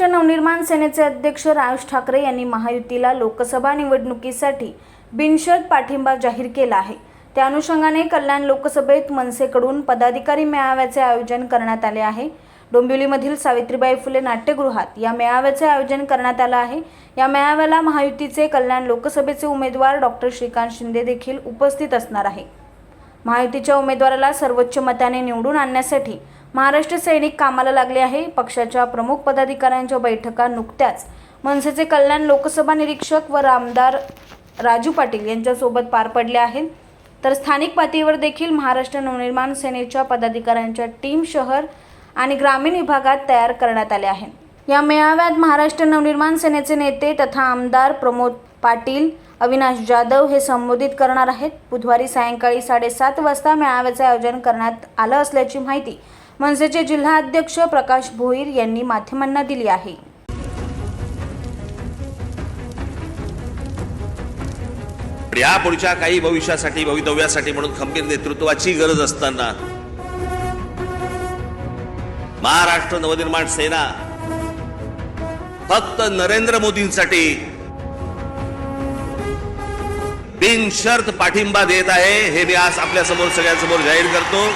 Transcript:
महाराष्ट्र नवनिर्माण सेनेचे अध्यक्ष राज ठाकरे यांनी महायुतीला लोकसभा निवडणुकीसाठी बिनशर्त पाठिंबा जाहीर केला आहे. त्या अनुषंगाने कल्याण लोकसभेत मनसेकडून पदाधिकारी मेळाव्याचे आयोजन करण्यात आले आहे. डोंबिवलीमधील सावित्रीबाई फुले नाट्यगृहात या मेळाव्याचे आयोजन करण्यात आलं आहे. या मेळाव्याला महायुतीचे कल्याण लोकसभेचे उमेदवार डॉक्टर श्रीकांत शिंदे देखील उपस्थित असणार आहे महायुतीच्या उमेदवाराला सर्वोच्च मताने निवडून आणण्यासाठी महाराष्ट्र सैनिक कामाला लागले आहे. पक्षाच्या प्रमुख पदाधिकाऱ्यांच्या बैठका नुकत्याच. मनसेचे कल्याण लोकसभा निरीक्षक व रामदार राजू पाटील यांच्यासोबत पार पडल्या आहेत. तर स्थानिक पातळीवर देखील महाराष्ट्र नवनिर्माण सेनेच्या पदाधिकाऱ्यांच्या टीम शहर आणि ग्रामीण विभागात तयार करण्यात आल्या आहेत या मेळाव्यात महाराष्ट्र नवनिर्माण सेनेचे नेते तथा आमदार प्रमोद पाटील अविनाश जाधव हे संबोधित करणार आहेत. बुधवारी सायंकाळी साडेसात वाजता मेळाव्याचे आयोजन करण्यात आलं असल्याची माहिती मनसेचे जिल्हा अध्यक्ष प्रकाश भोईर यांनी माध्यमांना दिली आहे. यापुढच्या काही भविष्यासाठी भवितव्यासाठी म्हणून खंबीर नेतृत्वाची गरज असताना महाराष्ट्र नवनिर्माण सेना फक्त नरेंद्र मोदींसाठी बिनशर्त पाठिंबा देत आहे हे मी आज आपल्यासमोर सगळ्यांसमोर जाहीर करतो.